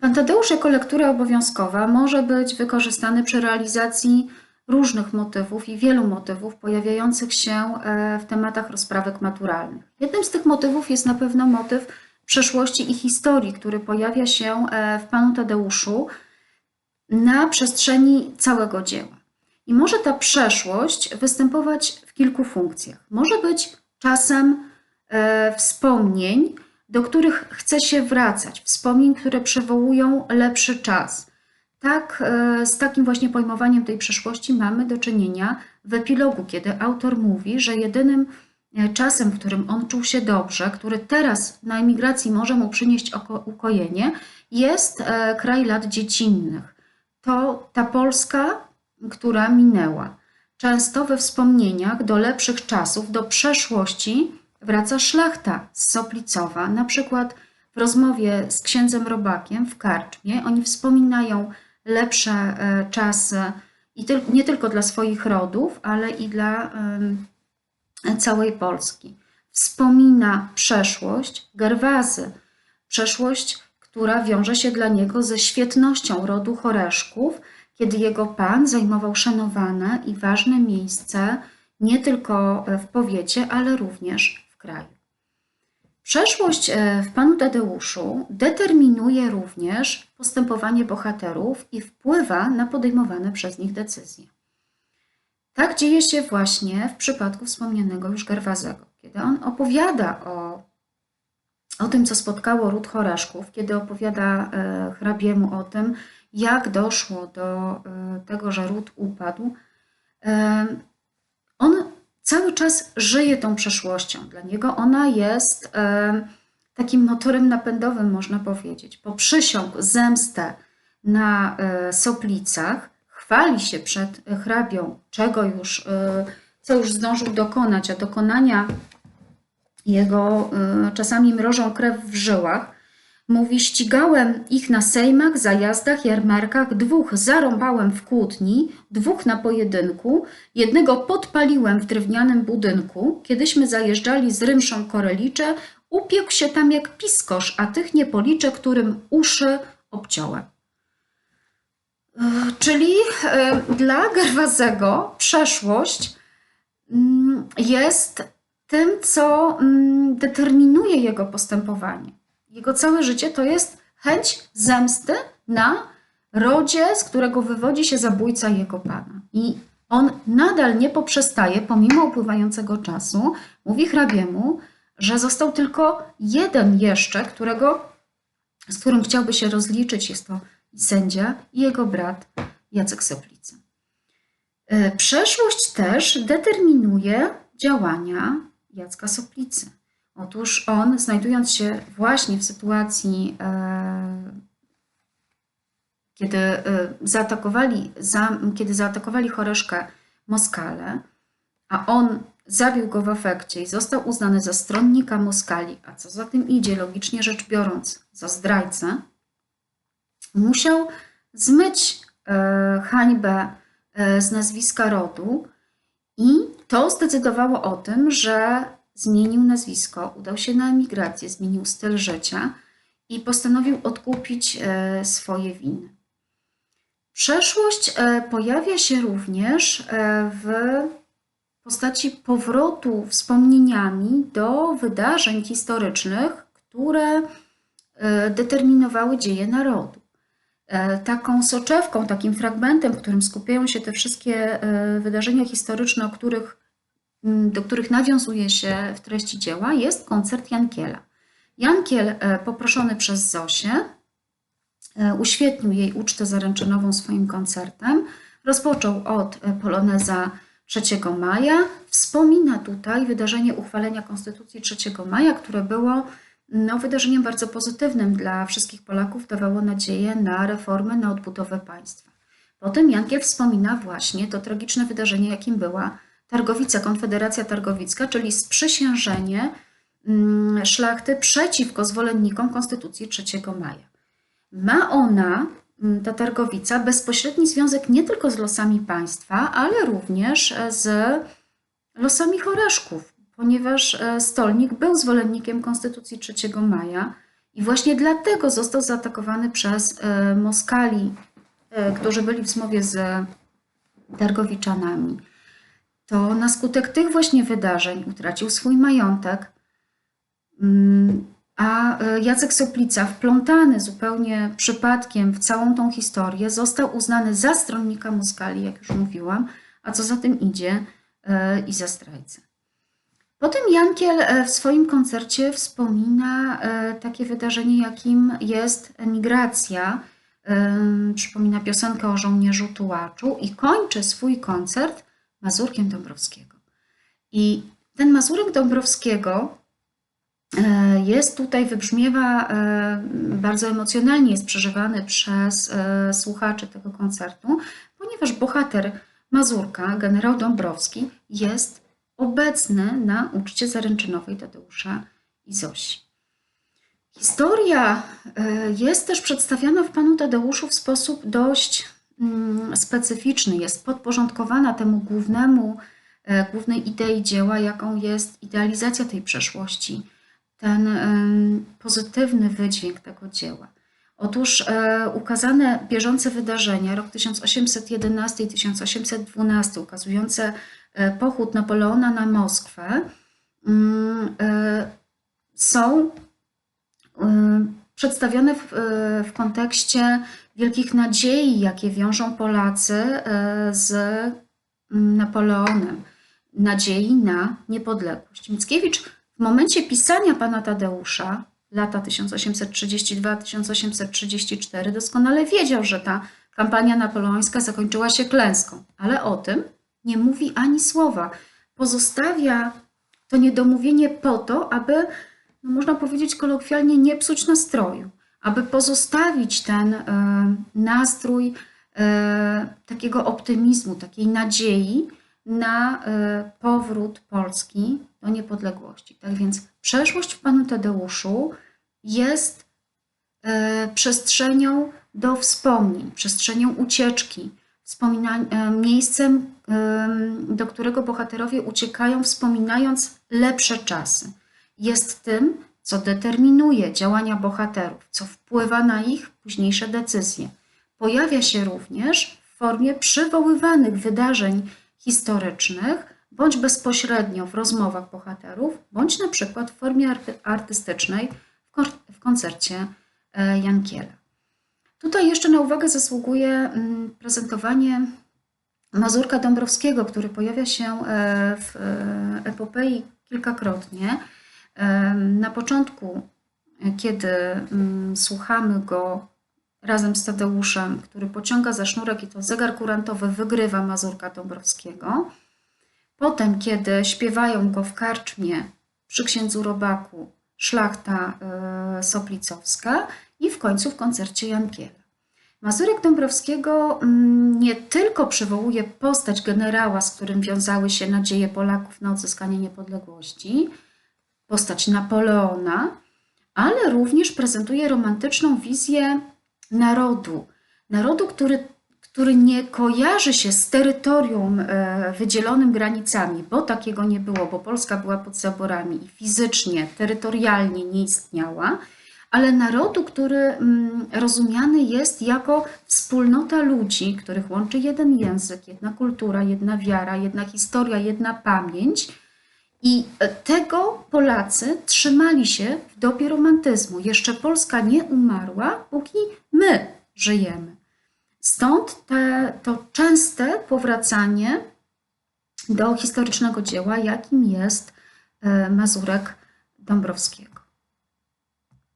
Pan Tadeusz jako lektura obowiązkowa może być wykorzystany przy realizacji różnych motywów i wielu motywów pojawiających się e, w tematach rozprawek maturalnych. Jednym z tych motywów jest na pewno motyw przeszłości i historii, który pojawia się e, w Panu Tadeuszu na przestrzeni całego dzieła. I może ta przeszłość występować w kilku funkcjach. Może być czasem e, wspomnień, do których chce się wracać, wspomnień, które przywołują lepszy czas. Tak, e, z takim właśnie pojmowaniem tej przeszłości mamy do czynienia w epilogu, kiedy autor mówi, że jedynym e, czasem, w którym on czuł się dobrze, który teraz na emigracji może mu przynieść ukojenie, jest e, kraj lat dziecinnych. To ta Polska, która minęła. Często we wspomnieniach do lepszych czasów, do przeszłości wraca szlachta z Soplicowa. Na przykład w rozmowie z księdzem Robakiem w karczmie oni wspominają lepsze e, czasy i nie tylko dla swoich rodów, ale i dla całej Polski. Wspomina przeszłość Gerwazy, przeszłość, która wiąże się dla niego ze świetnością rodu Choreszków, kiedy jego pan zajmował szanowane i ważne miejsce nie tylko w powiecie, ale również kraju. Przeszłość e, w panu Tadeuszu determinuje również postępowanie bohaterów i wpływa na podejmowane przez nich decyzje. Tak dzieje się właśnie w przypadku wspomnianego już Gerwazego, kiedy on opowiada o, o tym, co spotkało ród Choraszków, kiedy opowiada e, hrabiemu o tym, jak doszło do e, tego, że ród upadł. E, cały czas żyje tą przeszłością. Dla niego ona jest e, takim motorem napędowym, można powiedzieć. Poprzysiągł zemstę na e, Soplicach, chwali się przed hrabią, czego już, e, co już zdążył dokonać, a dokonania jego czasami mrożą krew w żyłach. Mówi, ścigałem ich na sejmach, zajazdach, jarmarkach, dwóch zarąbałem w kłótni, dwóch na pojedynku, jednego podpaliłem w drewnianym budynku. Kiedyśmy zajeżdżali z rymszą Korelicze, upiekł się tam jak piskosz, a tych nie policzę, którym uszy obciąłem. E, Czyli e, dla Gerwazego przeszłość mm, jest tym, co mm, determinuje jego postępowanie. Jego całe życie to jest chęć zemsty na rodzie, z którego wywodzi się zabójca jego pana. I on nadal nie poprzestaje, pomimo upływającego czasu, mówi hrabiemu, że został tylko jeden jeszcze, którego, z którym chciałby się rozliczyć. Jest to sędzia i jego brat Jacek Soplica. E, Przeszłość też determinuje działania Jacka Soplicy. Otóż on, znajdując się właśnie w sytuacji, e, kiedy e, zaatakowali, za, kiedy zaatakowali Choreszkę Moskale, a on zabił go w afekcie i został uznany za stronnika Moskali, a co za tym idzie, logicznie rzecz biorąc, za zdrajcę, musiał zmyć e, hańbę z nazwiska rodu i to zdecydowało o tym, że zmienił nazwisko, udał się na emigrację, zmienił styl życia i postanowił odkupić e, swoje winy. Przeszłość e, pojawia się również e, w postaci powrotu wspomnieniami do wydarzeń historycznych, które determinowały dzieje narodu. Taką soczewką, takim fragmentem, w którym skupiają się te wszystkie wydarzenia historyczne, o których do których nawiązuje się w treści dzieła, jest koncert Jankiela. Jankiel, e, poproszony przez Zosię, e, uświetnił jej ucztę zaręczynową swoim koncertem. Rozpoczął od e, poloneza 3 maja. Wspomina tutaj wydarzenie uchwalenia Konstytucji 3 maja, które było no, wydarzeniem bardzo pozytywnym dla wszystkich Polaków, dawało nadzieję na reformę, na odbudowę państwa. Potem Jankiel wspomina właśnie to tragiczne wydarzenie, jakim była Targowica, Konfederacja Targowicka, czyli sprzysiężenie mm, szlachty przeciwko zwolennikom Konstytucji 3 maja. Ma ona, mm, ta Targowica, bezpośredni związek nie tylko z losami państwa, ale również e, z losami Choreszków, ponieważ e, Stolnik był zwolennikiem Konstytucji 3 maja I właśnie dlatego został zaatakowany przez e, Moskali, którzy byli w zmowie z Targowiczanami. To na skutek tych właśnie wydarzeń utracił swój majątek, Mm, a e, Jacek Soplica, wplątany zupełnie przypadkiem w całą tą historię, został uznany za stronnika Moskali, jak już mówiłam, a co za tym idzie, e, i za zdrajcę. Potem Jankiel e, w swoim koncercie wspomina takie wydarzenie, jakim jest emigracja. Em, Przypomina piosenkę o żołnierzu tułaczu i kończy swój koncert Mazurkiem Dąbrowskiego. I ten Mazurek Dąbrowskiego e, jest tutaj, wybrzmiewa e, bardzo emocjonalnie, jest przeżywany przez e, słuchaczy tego koncertu, ponieważ bohater Mazurka, generał Dąbrowski, jest obecny na uczcie zaręczynowej Tadeusza i Zosi. Historia jest też przedstawiana w Panu Tadeuszu w sposób dość specyficzny. Jest podporządkowana temu głównemu, e, głównej idei dzieła, jaką jest idealizacja tej przeszłości, ten em, pozytywny wydźwięk tego dzieła. Otóż e, ukazane bieżące wydarzenia, rok 1811 i 1812, ukazujące e, pochód Napoleona na Moskwę, mm, e, są przedstawione w kontekście wielkich nadziei, jakie wiążą Polacy y, z mm, Napoleonem. Nadziei na niepodległość. Mickiewicz w momencie pisania pana Tadeusza, lata 1832-1834, doskonale wiedział, że ta kampania napoleońska zakończyła się klęską, ale o tym nie mówi ani słowa. Pozostawia to niedomówienie po to, aby no można powiedzieć kolokwialnie, nie psuć nastroju, aby pozostawić ten e, nastrój e, takiego optymizmu, takiej nadziei na e, powrót Polski do niepodległości. Tak więc przeszłość w Panu Tadeuszu jest przestrzenią do wspomnień, przestrzenią ucieczki, miejscem, em, do którego bohaterowie uciekają, wspominając lepsze czasy jest tym, co determinuje działania bohaterów, co wpływa na ich późniejsze decyzje. Pojawia się również w formie przywoływanych wydarzeń historycznych, bądź bezpośrednio w rozmowach bohaterów, bądź na przykład w formie arty- artystycznej w koncercie e, Jankiela. Tutaj jeszcze na uwagę zasługuje mm, prezentowanie Mazurka Dąbrowskiego, który pojawia się e, w e, epopei kilkakrotnie. Na początku, kiedy mm, słuchamy go razem z Tadeuszem, który pociąga za sznurek i to zegar kurantowy wygrywa Mazurka Dąbrowskiego. Potem, kiedy śpiewają go w karczmie przy księdzu Robaku szlachta e, Soplicowska i w końcu w koncercie Jankiela. Mazurek Dąbrowskiego mm, nie tylko przywołuje postać generała, z którym wiązały się nadzieje Polaków na odzyskanie niepodległości, postać Napoleona, ale również prezentuje romantyczną wizję narodu. Narodu, który, który nie kojarzy się z terytorium e, wydzielonym granicami, bo takiego nie było, bo Polska była pod zaborami i fizycznie, terytorialnie nie istniała, ale narodu, który mm, rozumiany jest jako wspólnota ludzi, których łączy jeden język, jedna kultura, jedna wiara, jedna historia, jedna pamięć. I e, tego Polacy trzymali się w dobie romantyzmu. Jeszcze Polska nie umarła, póki my żyjemy. Stąd te, to częste powracanie do historycznego dzieła, jakim jest e, Mazurek Dąbrowskiego.